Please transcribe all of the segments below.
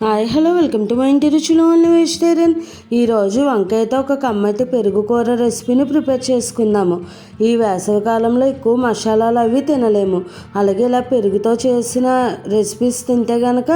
Hi hello welcome to my ఇంటి రుచిలో ఉన్న వెజిటేరియన్. ఈరోజు వంకాయతో ఒక కమ్మటి పెరుగు కూర రెసిపీని ప్రిపేర్ చేసుకుందాము. ఈ వేసవి కాలంలో ఎక్కువ మసాలాలు అవి తినలేము. అలాగే ఇలా పెరుగుతో చేసిన రెసిపీస్ తింటే కనుక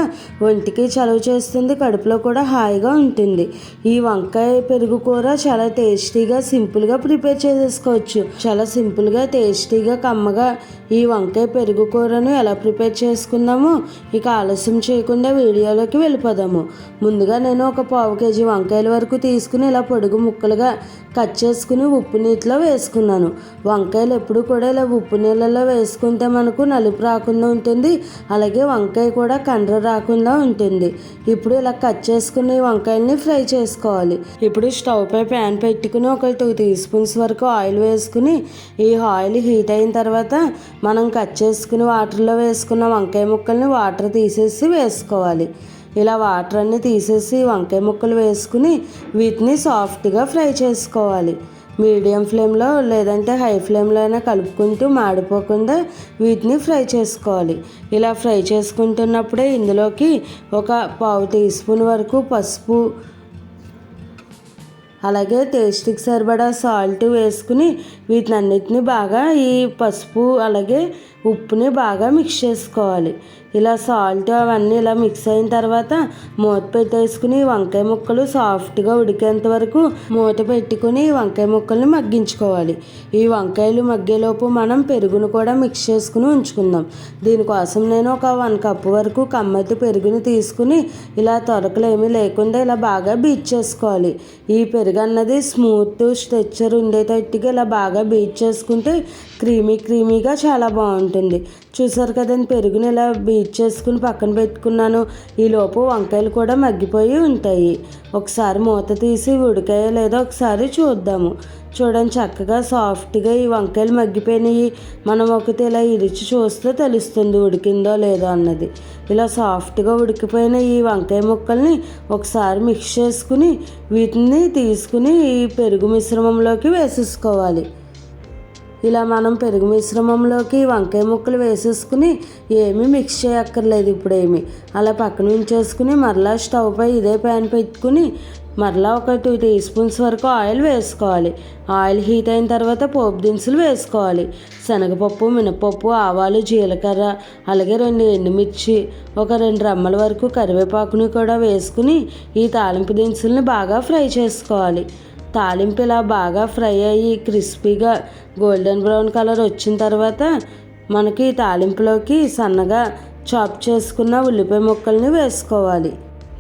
ఒంటికి చలువ చేస్తుంది కడుపులో కూడా హాయిగా ఉంటుంది. ఈ వంకాయ పెరుగు కూర చాలా టేస్టీగా సింపుల్గా ప్రిపేర్ చేసేసుకోవచ్చు చాలా సింపుల్గా టేస్టీగా కమ్మగా ఈ వంకాయ పెరుగు కూరను ఎలా ప్రిపేర్ చేసుకుందామో ఇక ఆలస్యం చేయకుండా వీడియోలోకి వెళ్ళిపోదాము. ముందుగా నేను ఒక పావు కేజీ వంకాయల వరకు తీసుకుని ఇలా పొడుగు ముక్కలుగా కట్ చేసుకుని ఉప్పు నీటిలో వేసుకున్నాను. వంకాయలు ఎప్పుడు కూడా ఇలా ఉప్పు నీళ్ళలో వేసుకుంటే మనకు నలుపు రాకుండా ఉంటుంది అలాగే వంకాయ కూడా కండ్ర రాకుండా ఉంటుంది. ఇప్పుడు ఇలా కట్ చేసుకుని వంకాయల్ని ఫ్రై చేసుకోవాలి. ఇప్పుడు స్టవ్ పై ప్యాన్ పెట్టుకుని ఒక టూ టీ స్పూన్స్ వరకు ఆయిల్ వేసుకుని ఈ ఆయిల్ హీట్ అయిన తర్వాత మనం కట్ చేసుకుని వాటర్లో వేసుకున్న వంకాయ ముక్కల్ని వాటర్ తీసేసి వేసుకోవాలి. ఇలా వాటర్ అన్నీ తీసేసి వంకాయ ముక్కలు వేసుకుని వీటిని సాఫ్ట్గా ఫ్రై చేసుకోవాలి. మీడియం ఫ్లేమ్లో లేదంటే హై ఫ్లేమ్లో అయినా కలుపుకుంటూ మాడిపోకుండా వీటిని ఫ్రై చేసుకోవాలి. ఇలా ఫ్రై చేసుకుంటున్నప్పుడే ఇందులోకి ఒక పావు టీ స్పూన్ వరకు పసుపు అలాగే టేస్ట్కి సరిపడా సాల్ట్ వేసుకుని వీటిని అన్నిటిని బాగా ఈ పసుపు అలాగే ఉప్పుని బాగా మిక్స్ చేసుకోవాలి. ఇలా సాల్ట్ అవన్నీ ఇలా మిక్స్ అయిన తర్వాత మూత పెట్టేసుకుని వంకాయ ముక్కలు సాఫ్ట్గా ఉడికేంత వరకు మూత పెట్టుకుని వంకాయ ముక్కల్ని మగ్గించుకోవాలి. ఈ వంకాయలు మగ్గేలోపు మనం పెరుగును కూడా మిక్స్ చేసుకుని ఉంచుకుందాం. దీనికోసం నేను ఒక వన్ కప్ వరకు కమ్మటి పెరుగుని తీసుకుని ఇలా తొరకలు ఏమీ లేకుండా ఇలా బాగా బీచ్ చేసుకోవాలి. ఈ పెరుగు అన్నది స్మూత్ స్ట్రెచ్చర్ ఉండేటట్టుగా ఇలా బాగా బీచ్ చేసుకుంటే క్రీమీ క్రీమీగా చాలా బాగుంటుంది. చూసారు కదండి పెరుగుని ఇలా బీ ఇచ్చేసుకుని పక్కన పెట్టుకున్నాను. ఈలోపు వంకాయలు కూడా మగ్గిపోయి ఉంటాయి. ఒకసారి మూత తీసి ఉడికాయో లేదో ఒకసారి చూద్దాము. చూడండి చక్కగా సాఫ్ట్గా ఈ వంకాయలు మగ్గిపోయినాయి. మనం ఒకటి ఇలా ఇరిచి చూస్తే తెలుస్తుంది ఉడికిందో లేదో అన్నది. ఇలా సాఫ్ట్గా ఉడికిపోయిన ఈ వంకాయ ముక్కల్ని ఒకసారి మిక్స్ చేసుకుని వీటిని తీసుకుని ఈ పెరుగు మిశ్రమంలోకి వేసేసుకోవాలి. ఇలా మనం పెరుగు మిశ్రమంలోకి వంకాయ ముక్కలు వేసేసుకుని ఏమీ మిక్స్ చేయక్కర్లేదు ఇప్పుడు ఏమి అలా పక్కన ఉంచేసుకుని మరలా స్టవ్ పై ఇదే ప్యాన్ పెట్టుకుని మరలా ఒక టూ టీ స్పూన్స్ వరకు ఆయిల్ వేసుకోవాలి. ఆయిల్ హీట్ అయిన తర్వాత పోపు దినుసులు వేసుకోవాలి. శనగపప్పు మినపప్పు ఆవాలు జీలకర్ర అలాగే రెండు ఎండుమిర్చి ఒక రెండు రమ్మల వరకు కరివేపాకుని కూడా వేసుకుని ఈ తాలింపు దినుసుల్ని బాగా ఫ్రై చేసుకోవాలి. తాలింపు ఇలా బాగా ఫ్రై అయ్యి క్రిస్పీగా గోల్డెన్ బ్రౌన్ కలర్ వచ్చిన తర్వాత మనకి తాలింపులోకి సన్నగా చాప్ చేసుకున్న ఉల్లిపాయ ముక్కల్ని వేసుకోవాలి.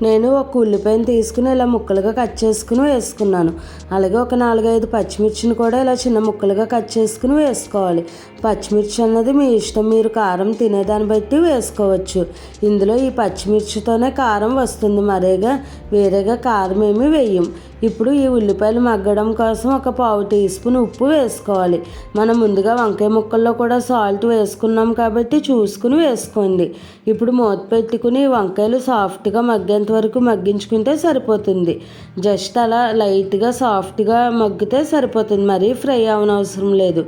నేను ఒక ఉల్లిపాయను తీసుకుని ఇలా ముక్కలుగా కట్ చేసుకుని వేసుకున్నాను. అలాగే ఒక నాలుగైదు పచ్చిమిర్చిని కూడా ఇలా చిన్న ముక్కలుగా కట్ చేసుకుని వేసుకోవాలి. పచ్చిమిర్చి అన్నది మీ ఇష్టం మీరు కారం తినేదాన్ని బట్టి వేసుకోవచ్చు. ఇందులో ఈ పచ్చిమిర్చితోనే కారం వస్తుంది మరేగా వేరేగా కారం ఏమి వేయం. ఇప్పుడు ఈ ఉల్లిపాయలు మగ్గడం కోసం ఒక పావు టీ స్పూన్ ఉప్పు వేసుకోవాలి. మనం ముందుగా వంకాయ ముక్కల్లో కూడా సాల్ట్ వేసుకున్నాం కాబట్టి చూసుకుని వేసుకోండి. ఇప్పుడు మూత పెట్టుకుని వంకాయలు సాఫ్ట్గా మగ్గేంత వరకు మగ్గించుకుంటే సరిపోతుంది. జస్ట్ అలా లైట్గా సాఫ్ట్గా మగ్గితే సరిపోతుంది. మరీ ఫ్రై అవనవసరం లేదు.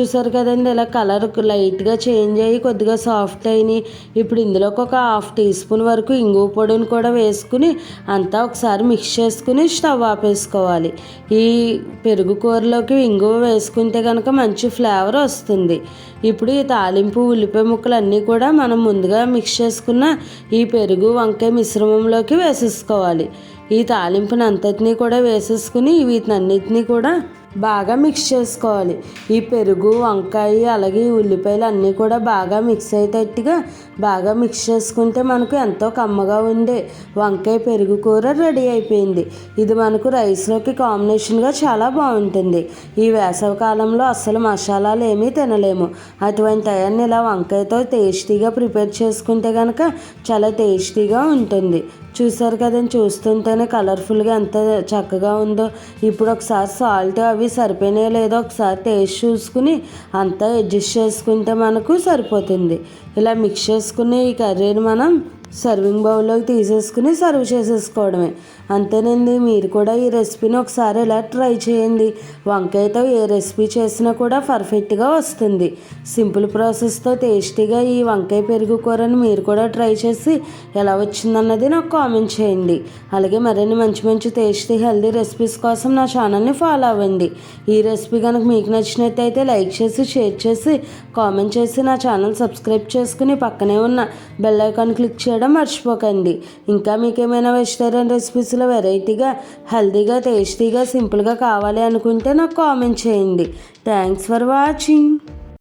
చూసారు కదండి ఇలా కలర్ లైట్గా చేంజ్ అయ్యి కొద్దిగా సాఫ్ట్ అయినాయి. ఇప్పుడు ఇందులోకి ఒక హాఫ్ టీ స్పూన్ వరకు ఇంగువ పొడిని కూడా వేసుకుని అంతా ఒకసారి మిక్స్ చేసుకుని స్టవ్ ఆపేసుకోవాలి. ఈ పెరుగు కూరలోకి ఇంగువ వేసుకుంటే కనుక మంచి ఫ్లేవర్ వస్తుంది. ఇప్పుడు ఈ తాలింపు ఉల్లిపాయ ముక్కలు అన్నీ కూడా మనం ముందుగా మిక్స్ చేసుకున్న ఈ పెరుగు వంకాయ మిశ్రమంలోకి వేసేసుకోవాలి. ఈ తాలింపుని అంతటినీ కూడా వేసేసుకుని వీటిని అన్నిటినీ కూడా బాగా మిక్స్ చేసుకోవాలి. ఈ పెరుగు వంకాయ అలాగే ఉల్లిపాయలు అన్నీ కూడా బాగా మిక్స్ అయ్యేటట్టుగా బాగా మిక్స్ చేసుకుంటే మనకు ఎంతో కమ్మగా ఉండే వంకాయ పెరుగు కూర రెడీ అయిపోయింది. ఇది మనకు రైస్లోకి కాంబినేషన్గా చాలా బాగుంటుంది. ఈ వేసవికాలంలో అస్సలు మసాలాలు ఏమీ తినలేము. అటువంటి అయన్ని ఇలా వంకాయతో టేస్టీగా ప్రిపేర్ చేసుకుంటే కనుక చాలా టేస్టీగా ఉంటుంది. చూసారు కదండి చూస్తుంటేనే కలర్ఫుల్గా ఎంత చక్కగా ఉందో. ఇప్పుడు ఒకసారి సాల్ట్ అవి సరిపోయినాయో లేదో ఒకసారి టేస్ట్ చూసుకుని అంతా అడ్జస్ట్ చేసుకుంటే మనకు సరిపోతుంది. ఇలా మిక్స్ చేసుకుని ఈ కర్రీని మనం సర్వింగ్ బౌల్లోకి తీసేసుకుని సర్వ్ చేసేసుకోవడమే. అంతేనండి మీరు కూడా ఈ రెసిపీని ఒకసారి ఇలా ట్రై చేయండి. వంకాయతో ఏ రెసిపీ చేసినా కూడా పర్ఫెక్ట్గా వస్తుంది. సింపుల్ ప్రాసెస్తో టేస్టీగా ఈ వంకాయ పెరుగు కూరని మీరు కూడా ట్రై చేసి ఎలా వచ్చిందన్నది నాకు కామెంట్ చేయండి. అలాగే మరిన్ని మంచి మంచి టేస్టీ హెల్దీ రెసిపీస్ కోసం నా ఛానల్ని ఫాలో అవ్వండి. ఈ రెసిపీ కనుక మీకు నచ్చినట్టయితే లైక్ చేసి షేర్ చేసి కామెంట్ చేసి నా ఛానల్ సబ్స్క్రైబ్ చేసుకుని పక్కనే ఉన్న బెల్ ఐకాన్ క్లిక్ చేయడం మర్చిపోకండి. ఇంకా మీకు ఏమైనా వెజిటేరియన్ రెసిపీస్లో వెరైటీగా హెల్తీగా టేస్టీగా సింపుల్గా కావాలి అనుకుంటే నాకు కామెంట్ చేయండి. Thanks for watching